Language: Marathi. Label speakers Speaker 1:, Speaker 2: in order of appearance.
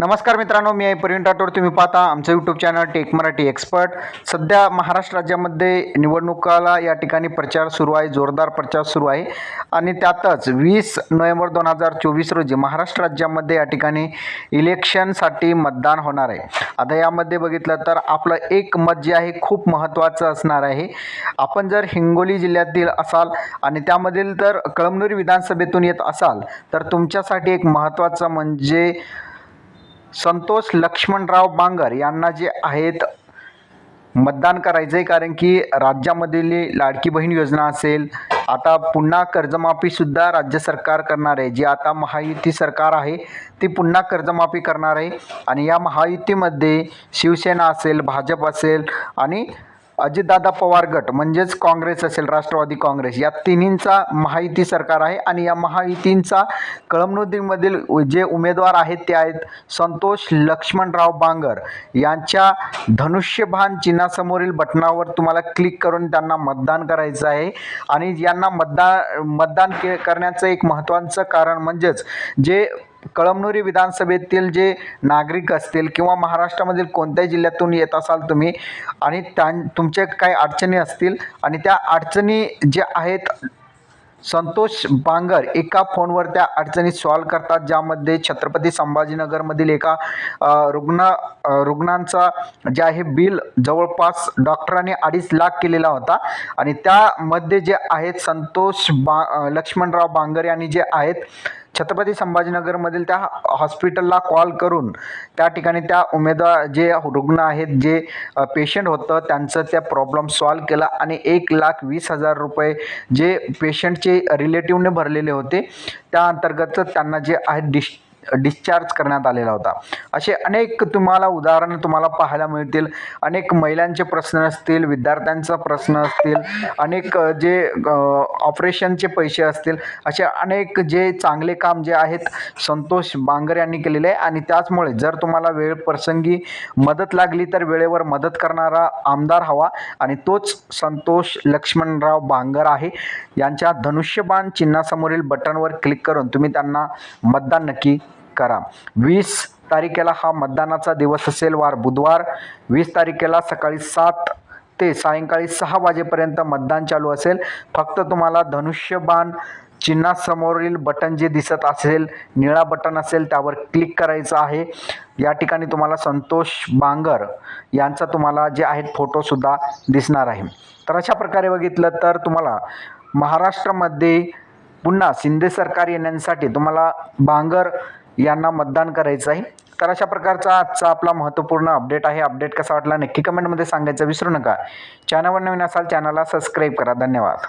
Speaker 1: नमस्कार मित्रांनो मी आहे प्रवीण राठोड. तुम्ही पाहता आमचं YouTube channel tech Marathi expert सध्या महाराष्ट्र राज्यामध्ये निवडणुकाला या ठिकाणी प्रचार सुरू आहे जोरदार प्रचार सुरू आहे. आणि त्यातच वीस नोव्हेंबर दोन हजार चोवीस रोजी महाराष्ट्र राज्यामध्ये या ठिकाणी इलेक्शनसाठी मतदान होणार आहे. आता यामध्ये बघितलं तर आपलं एक मत जे आहे खूप महत्त्वाचं असणार आहे. आपण जर हिंगोली जिल्ह्यातील असाल आणि त्यामधील तर कळमनुरी विधानसभेतून येत असाल तर तुमच्यासाठी एक महत्त्वाचं म्हणजे संतोष लक्ष्मणराव बांगर यांना जे आहेत मतदान करायचं आहे कारण की राज्यामधील लाडकी बहीण योजना असेल आता पुन्हा कर्जमाफीसुद्धा राज्य सरकार करणार आहे. जी आता महायुती सरकार आहे ती पुन्हा कर्जमाफी करणार आहे. आणि या महायुतीमध्ये शिवसेना असेल भाजप असेल आणि अजितदादा पवार गट म्हणजेच काँग्रेस असेल राष्ट्रवादी काँग्रेस या तिन्हींचा महायुती सरकार आहे आणि या महायुतींचा कळमनुद्दीमधील जे उमेदवार आहेत ते आहेत संतोष लक्ष्मणराव बांगर. यांच्या धनुष्यभान चिन्हासमोरील बटनावर तुम्हाला क्लिक करून त्यांना मतदान करायचं आहे. आणि यांना मतदान मतदान के करण्याचं एक महत्त्वाचं कारण म्हणजेच जे कळमनुरी विधानसभेतील जे नागरिक असतील किंवा महाराष्ट्रामधील कोणत्याही जिल्ह्यातून येत असाल तुम्ही आणि त्या तुमचे काही अडचणी असतील आणि त्या अडचणी ज्या आहेत संतोष बांगर एका फोनवर त्या अडचणी सॉल्व करतात ज्यामध्ये छत्रपती संभाजीनगरमधील एका रुग्ण रुग्णांचा जे आहे बिल जवळपास डॉक्टरांनी अडीच लाख केलेला होता आणि त्यामध्ये जे आहेत संतोष बा लक्ष्मणराव बांगर यांनी जे आहेत छत्रपती संभाजीनगरमधील त्या हॉस्पिटलला कॉल करून त्या ठिकाणी त्या उमेदवार जे रुग्ण आहेत जे पेशंट होतं त्यांचं त्या प्रॉब्लेम सॉल्व केला आणि एक लाख वीस हजार रुपये जे पेशंटचे रिलेटिव्हने भरलेले होते त्या अंतर्गत त्यांना जे आहे डिश डिस्चार्ज करण्यात आलेला होता. असे अनेक तुम्हाला उदाहरणं तुम्हाला पाहायला मिळतील. अनेक महिलांचे प्रश्न असतील विद्यार्थ्यांचा प्रश्न असतील अनेक जे ऑपरेशनचे पैसे असतील असे अनेक जे चांगले काम जे आहेत संतोष बांगर यांनी केलेले आहे. आणि त्याचमुळे जर तुम्हाला वेळ प्रसंगी मदत लागली तर वेळेवर मदत करणारा आमदार हवा. आणि तोच संतोष लक्ष्मणराव बांगर आहे. यांच्या धनुष्यबाण चिन्हासमोरील बटनवर क्लिक करून तुम्ही त्यांना मतदान नक्की करा. वीस तारखेला हा मतदानाचा दिवस असेल वार बुधवार. वीस तारखेला सकाळी सात ते सायंकाळी सहा वाजेपर्यंत मतदान चालू असेल. फक्त तुम्हाला धनुष्यबाण चिन्हासमोरील बटन जे दिसत असेल निळा बटन असेल त्यावर क्लिक करायचं आहे. या ठिकाणी तुम्हाला संतोष बांगर यांचा तुम्हाला जे आहेत फोटोसुद्धा दिसणार आहे. तर अशा प्रकारे बघितलं तर तुम्हाला महाराष्ट्रामध्ये पुन्हा शिंदे सरकार येण्यासाठी तुम्हाला बांगर यांना मतदान करायचं आहे तर अशा प्रकारचा आजचा आपला महत्त्वपूर्ण अपडेट आहे. अपडेट कसा वाटला नक्की कमेंटमध्ये सांगायचं विसरू नका. चॅनलवर नवीन असाल चॅनलला सबस्क्राईब करा. धन्यवाद.